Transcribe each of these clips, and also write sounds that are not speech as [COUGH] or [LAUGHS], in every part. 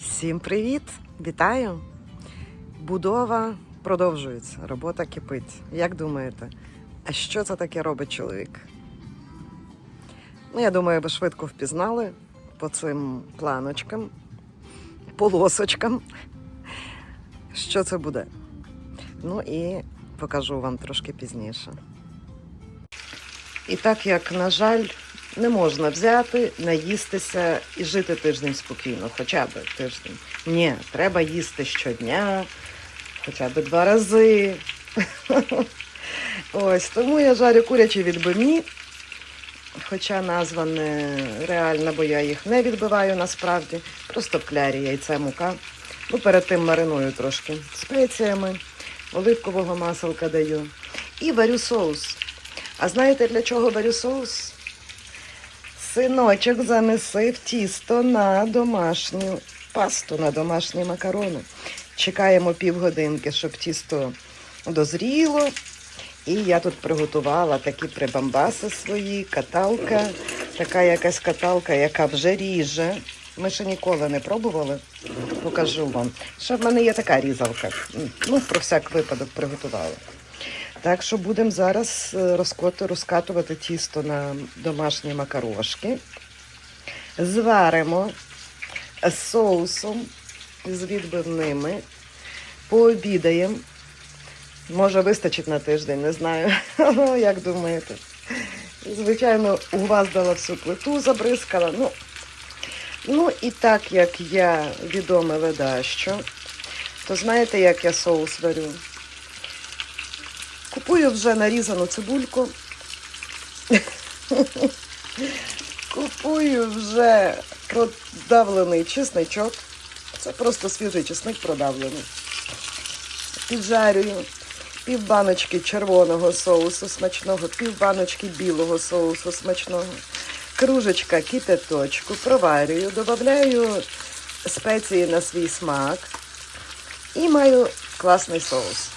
Всім привіт! Вітаю! Будова продовжується, робота кипить. Як думаєте, а що це таке робить чоловік? Ну, я думаю, ви швидко впізнали по цим планочкам, полосочкам, що це буде. Ну і покажу вам трошки пізніше. І так як, на жаль, не можна взяти, наїстися і жити тиждень спокійно, хоча б тиждень. Ні, треба їсти щодня, хоча б два рази. [LAUGHS] Ось тому я жарю курячі відбивні. Хоча назва не реальна, бо я їх не відбиваю насправді. Просто в клярі яйце, мука. Ну, перед тим мариную трошки спеціями, оливкового маселка даю. І варю соус. А знаєте, для чого варю соус? Синочок замісив тісто на домашню пасту, на домашні макарони. Чекаємо півгодинки, щоб тісто дозріло. І я тут приготувала такі прибамбаси свої, каталка, така якась каталка, яка вже ріже. Ми ще ніколи не пробували. Покажу вам. Ще в мене є така різалка. Ну, про всяк випадок приготувала. Так що будемо зараз е, розкатувати тісто на домашні макарошки. Зваримо соусом з відбивними. Пообідаємо. Може, вистачить на тиждень, не знаю. [LAUGHS] Як думаєте? Звичайно, у вас дала всю плиту, забризкала. Ну, ну і так як я відоме ледащо, то знаєте, як я соус варю? Купую вже нарізану цибульку. Купую вже продавлений чесничок. Це просто свіжий чесник продавлений. Піджарюю пів баночки червоного соусу смачного, пів баночки білого соусу смачного, кружечка кипяточку, проварюю, додаю спеції на свій смак і маю класний соус.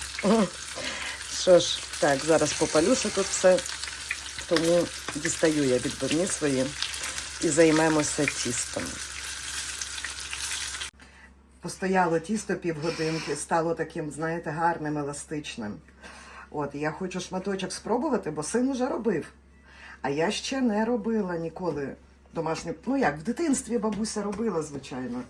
Що ж, так, зараз попалюся тут все, тому дістаю я відбивні свої і займемося тістом. Постояло тісто півгодинки, стало таким, знаєте, гарним, еластичним. От, я хочу шматочок спробувати, бо син уже робив. А я ще не робила ніколи домашню. Ну як, в дитинстві бабуся робила, звичайно.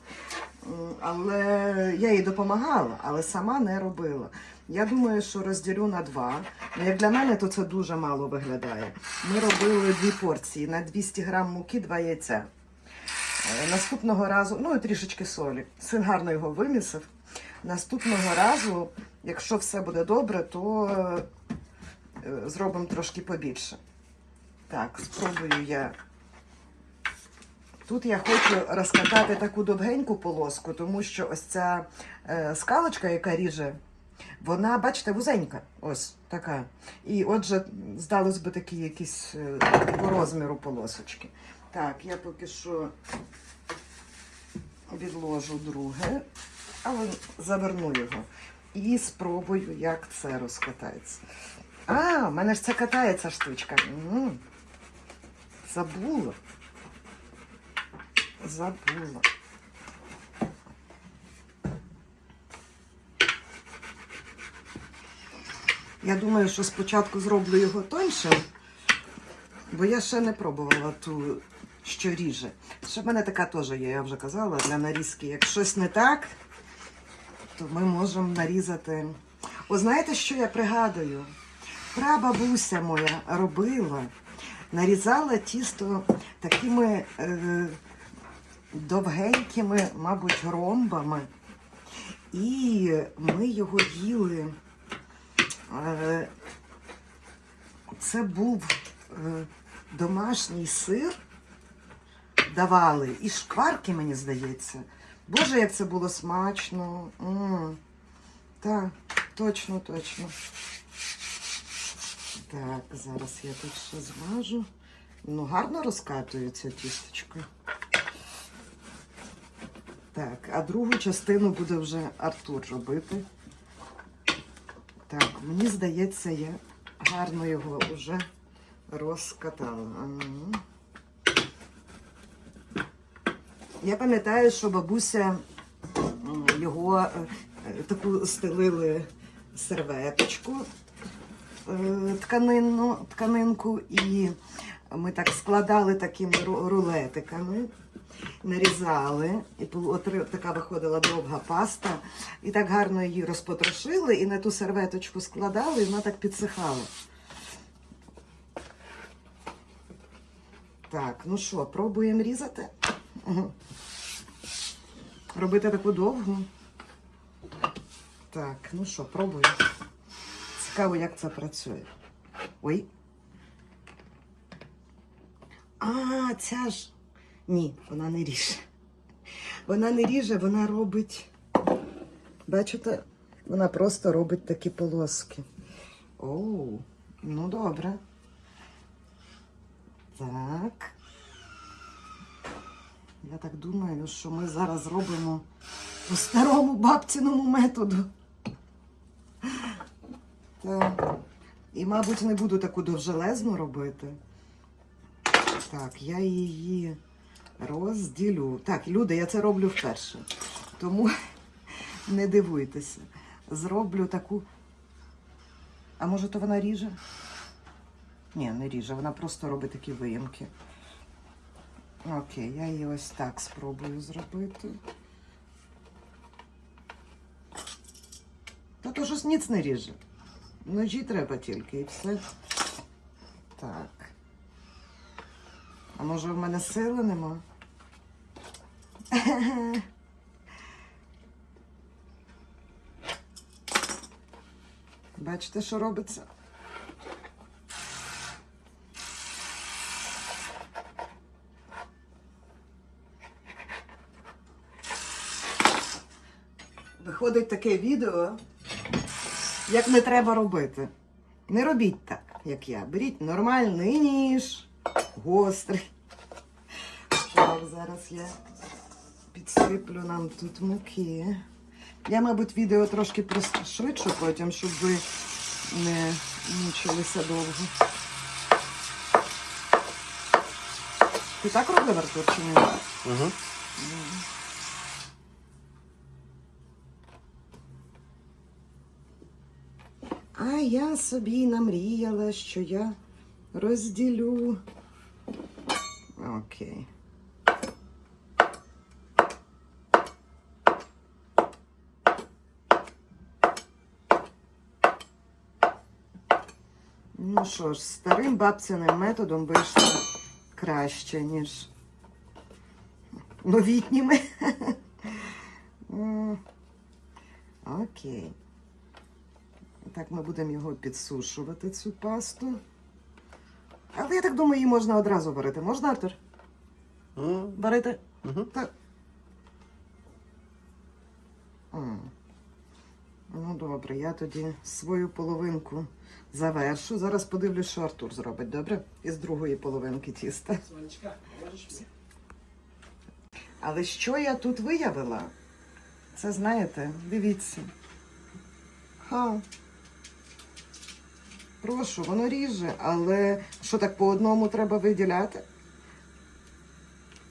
Але я їй допомагала, але сама не робила. Я думаю, що розділю на два. Ну, як для мене, то це дуже мало виглядає. Ми робили дві порції на 200 грам муки, два яйця. Е, Наступного разу, ну і трішечки солі. Син гарно його вимісив. Наступного разу, якщо все буде добре, то е, зробимо трошки побільше. Так, спробую я. Тут я хочу розкатати таку довгеньку полоску, тому що ось ця е, скалочка, яка ріже, вона, бачите, вузенька. Ось така. І отже, здалось би такі якісь е, по розміру полосочки. Так, я поки що відложу друге, але заверну його. І спробую, як це розкатається. А, в мене ж це катається штучка. Забула. Забула. Я думаю, що спочатку зроблю його тоньше, бо я ще не пробувала ту, що ріже. Ще в мене така теж є, я вже казала, для нарізки. Як щось не так, то ми можемо нарізати. О, знаєте, що я пригадую? Прабабуся моя робила, нарізала тісто такими е, довгенькими, мабуть, ромбами. І ми його їли. Е, Це був е, домашній сир, давали, і шкварки, мені здається. Боже, як це було смачно. Так, точно, точно. Так, зараз я тут ще змажу. Ну, гарно розкатується тісточко. Так, а другу частину буде вже Артур робити. Так, мені здається, я гарно його вже розкатала. Я пам'ятаю, що бабуся його е, таку стелили серветочку е, тканинну, тканинку, і ми так складали такими рулетиками, нарізали, і така виходила довга паста. І так гарно її розпотрошили, і на ту серветочку складали, і вона так підсихала. Так, ну що, пробуємо різати? Робити таку довгу. Так, ну що, пробую. Цікаво, як це працює. Ой. А, ця ж. Ні, вона не ріже. Вона не ріже, вона робить. Бачите, вона просто робить такі полоски. Оу, ну добре. Так. Я так думаю, що ми зараз робимо по старому бабціному методу. Так. І, мабуть, не буду таку довжелезну робити. Так, я її розділю. Так, люди, я це роблю вперше. Тому [LAUGHS] не дивуйтеся. Зроблю таку. А може, то вона ріже? Ні, не ріже, вона просто робить такі виїмки. Окей, я її ось так спробую зробити. Та то щось ніц не ріже. Ножі треба тільки і все. Так. А може в мене сили нема? [LAUGHS] Бачите, що робиться? Виходить таке відео, як не треба робити. Не робіть так, як я. Беріть нормальний ніж, гострий. Так, зараз я підсиплю нам тут муки. Я, мабуть, відео трошки пришвидшу потім, щоб ви не мучилися довго. Ти так робив, Артур, чи ні? Угу. А я собі намріяла, що я розділю. Окей. Ну що ж, старим бабцяним методом вийшло краще, ніж новітніми. Окей. Так, ми будемо його підсушувати, цю пасту. Але я так думаю, її можна одразу варити. Можна, Артур? Варити? Угу. Так. М. Ну, добре, я тоді свою половинку завершу. Зараз подивлюсь, що Артур зробить, добре? Із другої половинки тіста. Але що я тут виявила? Це знаєте, дивіться. Ха. Прошу, воно ріже, але що так по одному треба виділяти?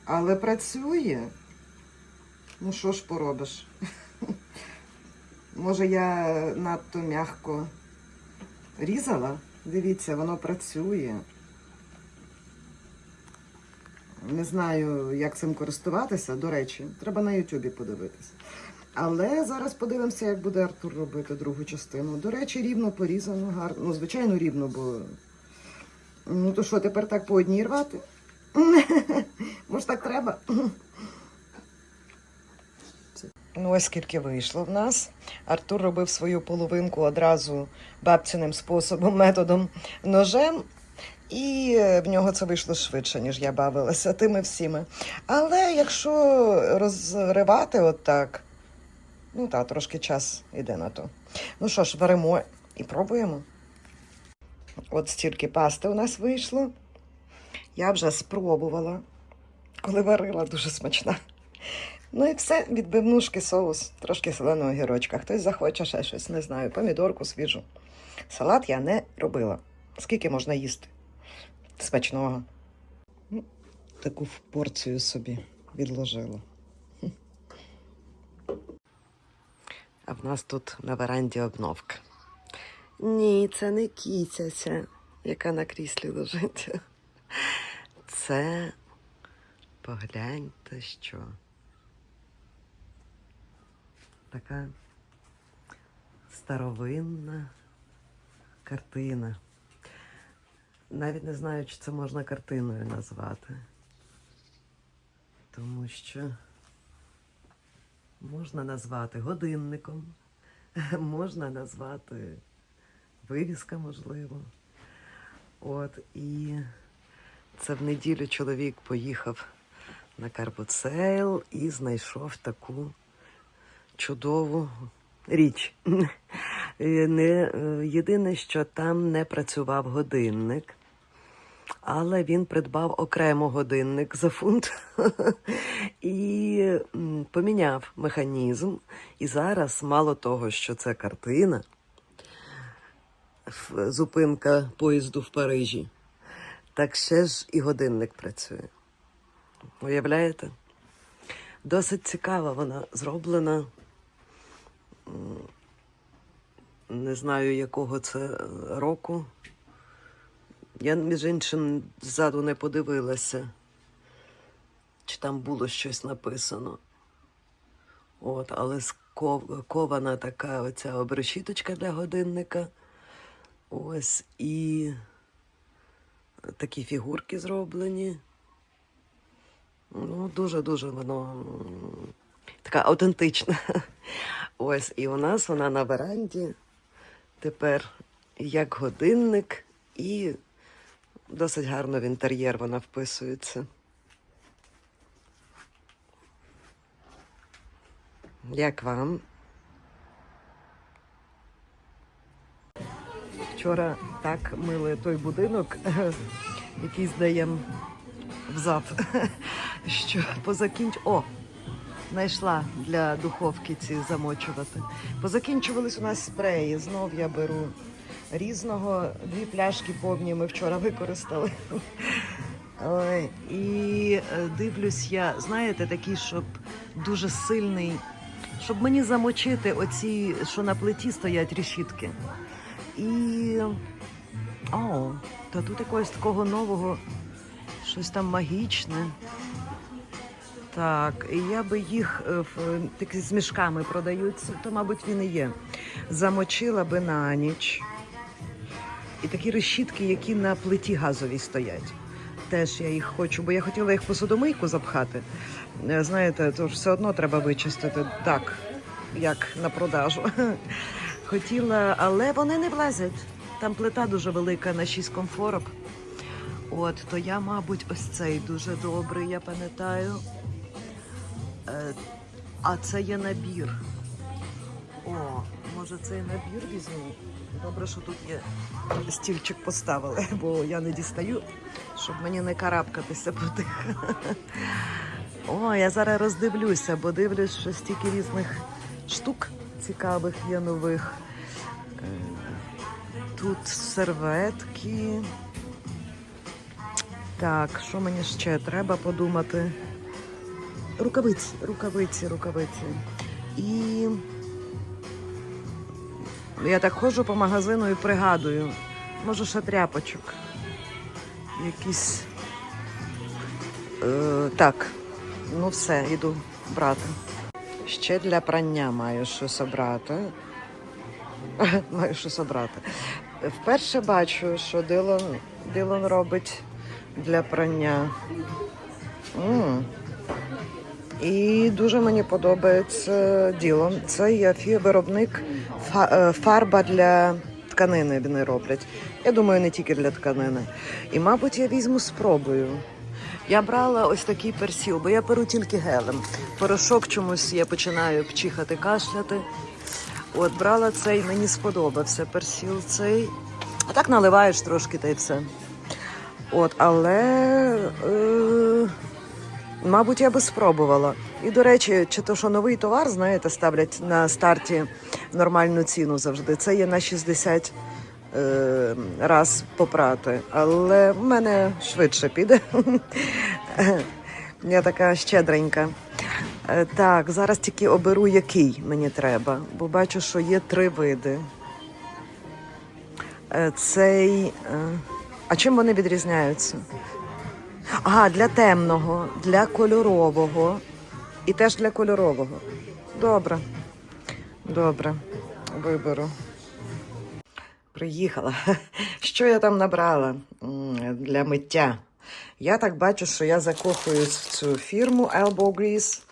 Але працює. Ну що ж поробиш? Може, я надто м'яко різала? Дивіться, воно працює. Не знаю, як цим користуватися. До речі, треба на Ютубі подивитися. Але зараз подивимося, як буде Артур робити другу частину. До речі, рівно порізано, гарно. Ну, звичайно, рівно, бо. Ну то що, тепер так по одній рвати? [LAUGHS] Може, так треба? Ну, ось скільки вийшло в нас. Артур робив свою половинку одразу бабцяним способом, методом ножем. І в нього це вийшло швидше, ніж я бавилася тими всіми. Але якщо розривати отак, ну так, трошки час іде на то. Ну що ж, варимо і пробуємо. От стільки пасти у нас вийшло. Я вже спробувала, коли варила, дуже смачна. Ну і все, відбивнушки, соус, трошки соленого гірочка. Хтось захоче ще щось, не знаю, помідорку свіжу. Салат я не робила. Скільки можна їсти? Смачного. Ну, Таку порцію собі відложила. А в нас тут на веранді обновка. Ні, це не кіцяця, яка на кріслі лежить. Це погляньте що. Така старовинна картина. Навіть не знаю, чи це можна картиною назвати. Тому що можна назвати годинником, [LAUGHS] можна назвати вивіска, можливо. От і це в неділю чоловік поїхав на карбоцейл і знайшов таку чудову річ. Не, єдине, що там не працював годинник, але він придбав окремо годинник за фунт [LAUGHS] і поміняв механізм. І зараз, мало того, що це картина, зупинка поїзду в Парижі, так ще ж і годинник працює. Уявляєте? Досить цікава вона зроблена. Не знаю, якого це е, року. Я, між іншим, ззаду не подивилася, чи там було щось написано. От, але кована така оця обрешіточка для годинника. Ось і такі фігурки зроблені. Ну, дуже-дуже воно така автентична. Ось, і у нас вона на веранді тепер як годинник, і досить гарно в інтер'єр вона вписується. Як вам? Вчора так мили той будинок, [LAUGHS] який здаємо взад, [LAUGHS] що позакінч... О! Знайшла для духовки ці замочувати. Позакінчувались у нас спреї. Знов я беру різного. Дві пляшки повні ми вчора використали. І е, дивлюсь я, знаєте, такий, щоб дуже сильний, щоб мені замочити оці, що на плиті стоять рішітки. І. О, та тут якогось такого нового, щось там магічне. Так, я би їх е, такі з мішками продаються, то, мабуть, він і є. Замочила би на ніч. І такі решітки, які на плиті газовій стоять. Теж я їх хочу, бо я хотіла їх посудомийку запхати. Е, Знаєте, то ж все одно треба вичистити так, як на продажу. [LAUGHS] Хотіла, але вони не влазять. Там плита дуже велика на 6 комфорок. От, то я, мабуть, ось цей дуже добрий, я пам'ятаю. Е, а це є набір. О, може цей набір візьму? Добре, що тут є стільчик поставили, [LAUGHS] бо я не дістаю, щоб мені не карабкатися по тих. [LAUGHS] О, я зараз роздивлюся, бо дивлюсь, що стільки різних штук цікавих є нових. Е, Тут серветки. Так, що мені ще треба подумати? Рукавиці, рукавиці, рукавиці. І я так ходжу по магазину і пригадую. Може, ще тряпочок. Якісь. Е, так, ну все, йду брати. Ще для прання маю щось обрати. [LAUGHS] маю щось обрати. Вперше бачу, що Дилон, Дилон робить для прання. м І дуже мені подобається діло. Це є виробник е, фарба для тканини. Вони роблять. Я думаю, не тільки для тканини. І, мабуть, я візьму спробую. Я брала ось такий персіл, бо я беру тільки гелем. Порошок чомусь я починаю пчихати, кашляти. От брала цей, мені сподобався персіл цей. А так наливаєш трошки та й все. От, але. Е- Мабуть, я би спробувала. І до речі, чи то що новий товар, знаєте, ставлять на старті нормальну ціну завжди. Це є на 60 е, раз попрати. Але в мене швидше піде. [LAUGHS] Я така щедренька. Е, Так, зараз тільки оберу, який мені треба, бо бачу, що є три види. Е, Цей. е, А чим вони відрізняються? Ага, для темного, для кольорового і теж для кольорового. Добре. Добре. Виберу. Приїхала. [LAUGHS] Що я там набрала для миття? Я так бачу, що я закохуюсь в цю фірму Elbow Grease.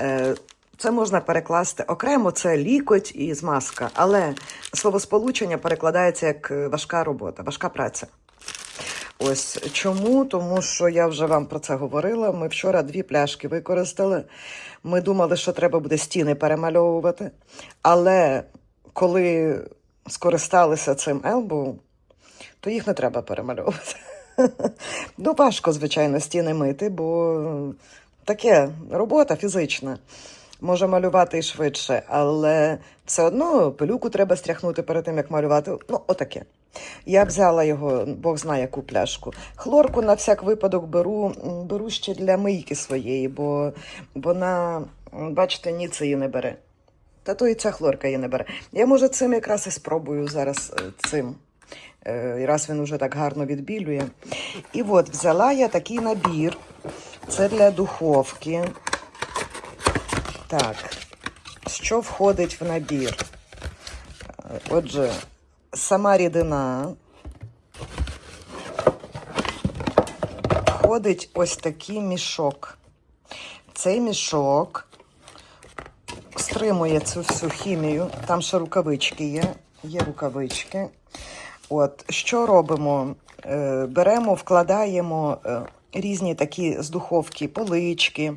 Е, Це можна перекласти окремо, це лікоть і змазка, але словосполучення перекладається як е, важка робота, важка праця. Ось чому? Тому що я вже вам про це говорила. Ми вчора дві пляшки використали. Ми думали, що треба буде стіни перемальовувати. Але коли скористалися цим елбоу, то їх не треба перемальовувати. [LAUGHS] Ну, важко, звичайно, стіни мити, бо таке робота фізична. Може малювати і швидше, але все одно пилюку треба стряхнути перед тим, як малювати. Ну, отаке. Я взяла його, Бог знає яку пляшку. Хлорку на всяк випадок беру, беру ще для мийки своєї, бо вона, бачите, ніц її не бере. Та то і ця хлорка її не бере. Я, може, цим якраз і спробую зараз е, цим. Е, раз він уже так гарно відбілює. І от взяла я такий набір. Це для духовки. Так, що входить в набір? Е, Отже, сама рідина. Входить ось такий мішок. Цей мішок стримує цю всю хімію. Там ще рукавички є. Є рукавички. От, що робимо? Е, беремо, вкладаємо е, різні такі з духовки полички,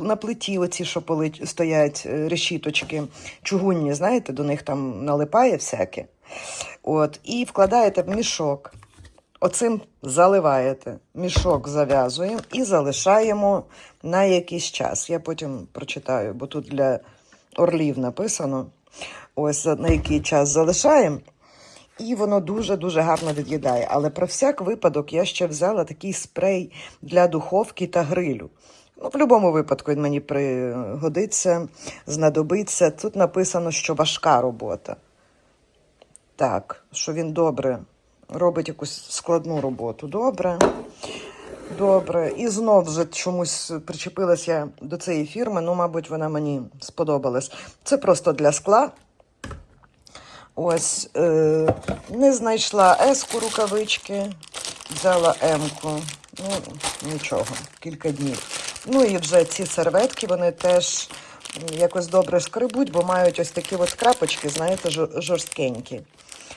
на, плиті оці, що стоять е, решіточки, чугунні, знаєте, до них там налипає всяке. От, і вкладаєте в мішок. Оцим заливаєте, мішок зав'язуємо і залишаємо на якийсь час. Я потім прочитаю, бо тут для орлів написано. Ось на який час залишаємо. І воно дуже-дуже гарно від'їдає. Але про всяк випадок я ще взяла такий спрей для духовки та грилю. Ну, в будь-якому випадку він мені пригодиться, знадобиться. Тут написано, що важка робота. Так, що він добре робить якусь складну роботу. Добре. Добре. І знов вже чомусь причепилась я до цієї фірми. Ну, мабуть, вона мені сподобалась. Це просто для скла. Ось е, не знайшла еску рукавички, взяла емку. Ну, нічого, кілька днів. Ну і вже ці серветки, вони теж якось добре скребуть, бо мають ось такі от крапочки, знаєте, жор- жорсткенькі.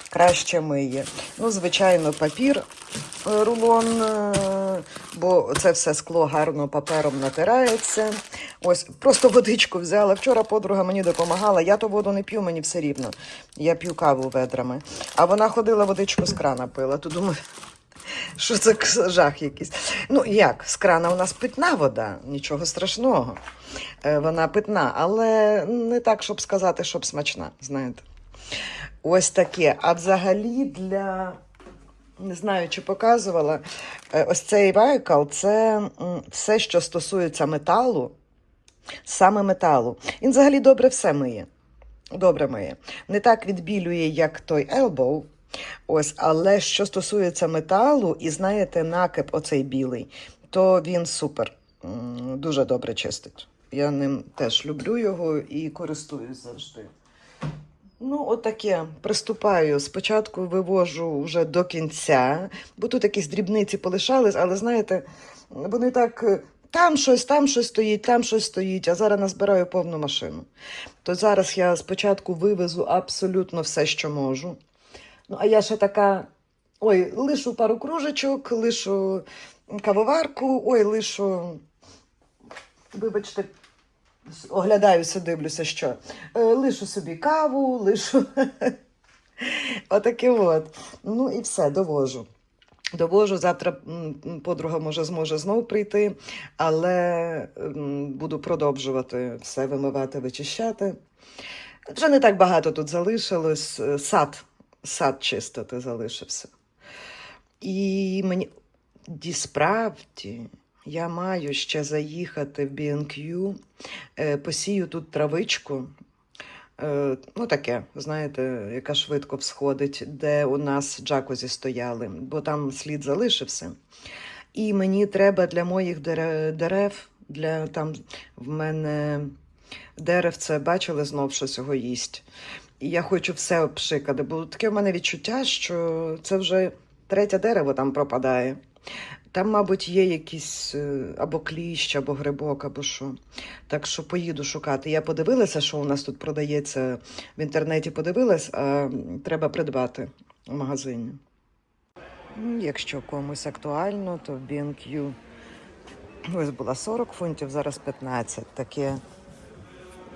Краще миє. Ну, звичайно, папір, е, рулон, е, бо це все скло гарно папером натирається. Ось просто водичку взяла. Вчора подруга мені допомагала. Я то воду не п'ю, мені все рівно. Я п'ю каву ведрами. А вона ходила водичку з крана пила. То думаю, що це жах якийсь. Ну як, з крана у нас питна вода, нічого страшного. Е, Вона питна, але не так, щоб сказати, щоб смачна, знаєте. Ось таке. А взагалі для. Не знаю, чи показувала. е, Ось цей вайкал це все, що стосується металу, саме металу. Він взагалі добре все миє. Добре миє. Не так відбілює, як той Elbow. Ось, але що стосується металу, і знаєте, накип оцей білий, то він супер. Дуже добре чистить. Я ним теж люблю його і користуюсь завжди. Ну, отаке. Приступаю. Спочатку вивожу вже до кінця, бо тут якісь дрібниці полишались, але знаєте, вони так. е, Там щось, там щось стоїть, там щось стоїть, а зараз назбираю повну машину. То зараз я спочатку вивезу абсолютно все, що можу. Ну, а я ще така: ой, лишу пару кружечок, лишу кавоварку, ой, лишу. Вибачте, оглядаюся, дивлюся, що. Е, лишу собі каву, лишу. [LAUGHS] Отаке от. Ну і все, довожу. Довожу, завтра подруга може зможе знов прийти, але буду продовжувати все вимивати, вичищати. Вже не так багато тут залишилось. Е, Сад, сад чистити залишився. І мені Ді, справді, Я маю ще заїхати в B&Q, е, посію тут травичку. Е, ну, таке, знаєте, яка швидко всходить, де у нас джакузі стояли, бо там слід залишився. І мені треба для моїх дерев, для там в мене деревце, бачили знов, що цього їсть. І я хочу все обшикати, бо таке в мене відчуття, що це вже третє дерево там пропадає. Там, мабуть, є якийсь е, або кліщ, або грибок, або що. Так що поїду шукати. Я подивилася, що у нас тут продається в інтернеті. Подивилась, а треба придбати в магазині. Якщо комусь актуально, то в B&Q ось була 40 фунтів, зараз 15. Таке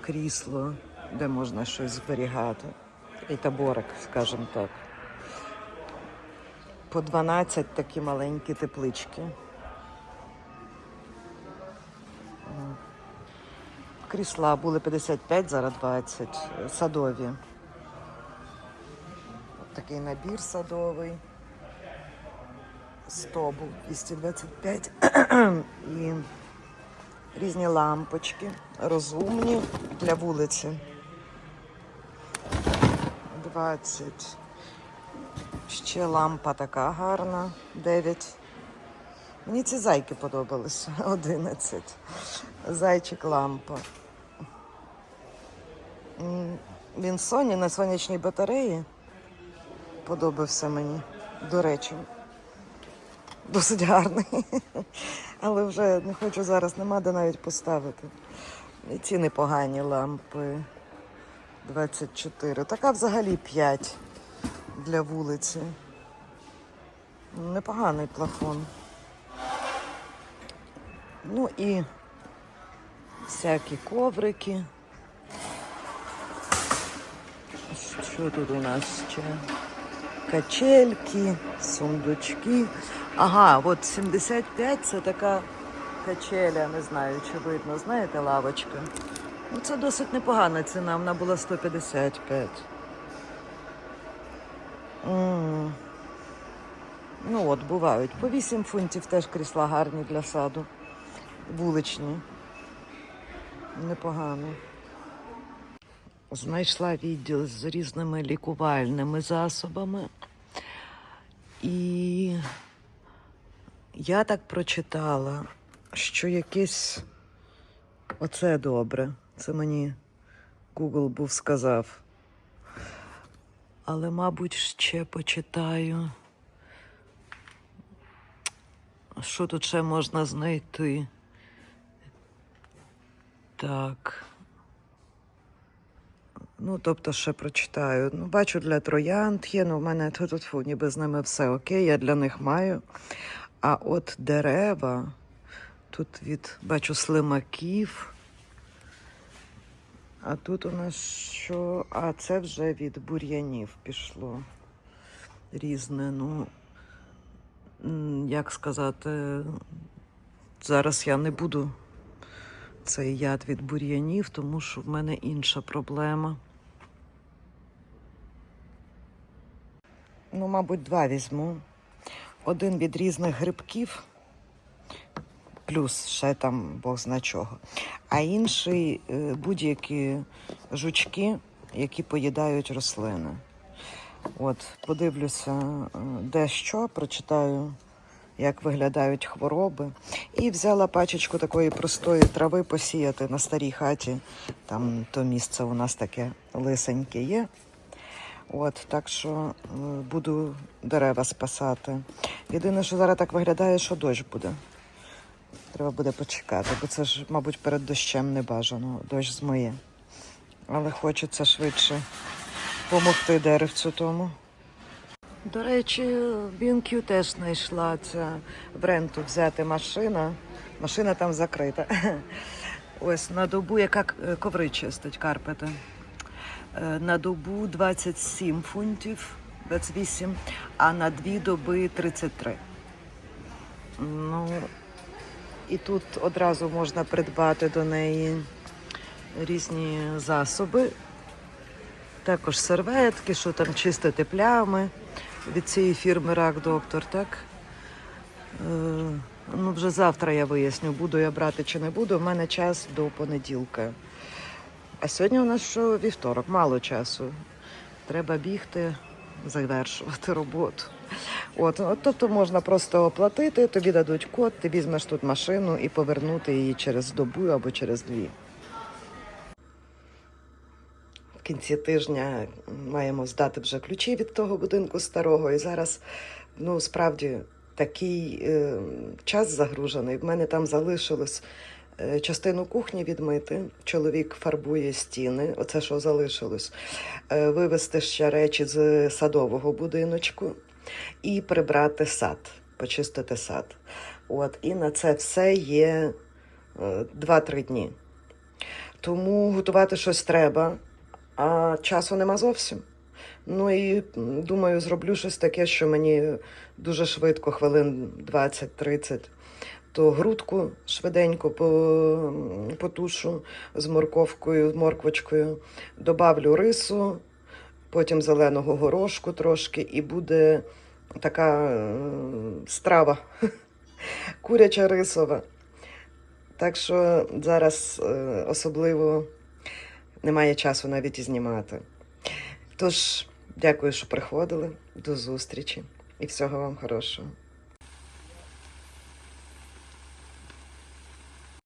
крісло, де можна щось зберігати. І таборик, скажімо так. По 12 такі маленькі теплички. Крісла були 55, зараз 20. е, Садові. От такий набір садовий. 100 був 225. І різні лампочки, розумні для вулиці. 20. Ще лампа така гарна. 9. Мені ці зайки подобалися. [LAUGHS] 11. Зайчик лампа. Він Соні на сонячній батареї. Подобався мені. До речі, досить гарний. [LAUGHS] Але вже не хочу зараз, нема де навіть поставити. І ці непогані лампи. 24. Така взагалі 5 для вулиці. Непоганий плафон. Ну і всякі коврики. Що тут у нас ще? Качельки, сундучки. Ага, от 75 це така качеля, не знаю, чи видно, знаєте, лавочка. Ну, це досить непогана ціна, вона була 155. Ну от, бувають. По 8 фунтів теж крісла гарні для саду. Вуличні. Непогано. Знайшла відділ з різними лікувальними засобами. І я так прочитала, що якесь оце добре. Це мені Google був сказав. Але, мабуть, ще почитаю. Що тут ще можна знайти? Так. Ну, тобто, ще прочитаю. Ну, бачу, для троянд є, ну в мене тут, тут ніби з ними все окей, я для них маю. А от дерева, тут від бачу слимаків. А тут у нас що? А це вже від бур'янів пішло. Різне. Ну, як сказати, зараз я не буду цей яд від бур'янів, тому що в мене інша проблема. Ну, мабуть, два візьму. Один від різних грибків, плюс ще там Бог зна чого. А інший е, будь-які жучки, які поїдають рослини. От, подивлюся, е, де що, прочитаю, як виглядають хвороби. І взяла пачечку такої простої трави посіяти на старій хаті. Там то місце у нас таке лисеньке є. От, так що е, буду дерева спасати. Єдине, що зараз так виглядає, що дощ буде. Треба буде почекати, бо це ж, мабуть, перед дощем не бажано. Дощ змиє. Але хочеться швидше допомогти деревцю тому. До речі, в BNQ теж знайшла ця в ренту взяти машина. Машина там закрита. [LAUGHS] Ось на добу, яка коври чистить карпети. Е, На добу 27 фунтів, 28, а на дві доби 33. Ну, і тут одразу можна придбати до неї різні засоби. Також серветки, що там чистити плями від цієї фірми Рак Доктор, так? Е, Ну, вже завтра я виясню, буду я брати чи не буду. У мене час до понеділка. А сьогодні у нас що вівторок, мало часу. Треба бігти, завершувати [LAUGHS] роботу. От, от, тобто можна просто оплатити, тобі дадуть код, ти візьмеш тут машину і повернути її через добу або через дві. В кінці тижня маємо здати вже ключі від того будинку старого. І зараз, ну справді, такий е, час загружений. В мене там залишилось е, частину кухні відмити. Чоловік фарбує стіни, оце що залишилось. Е, вивезти ще речі з садового будиночку і прибрати сад, почистити сад. От, і на це все є е, 2-3 дні. Тому готувати щось треба, а часу нема зовсім. Ну і думаю, зроблю щось таке, що мені дуже швидко, хвилин 20-30. То грудку швиденько по- потушу з морковкою, з морквочкою, добавлю рису, потім зеленого горошку трошки, і буде така страва [LAUGHS] куряча рисова. Так що зараз е, особливо немає часу навіть і знімати. Тож, дякую, що приходили. До зустрічі і всього вам хорошого.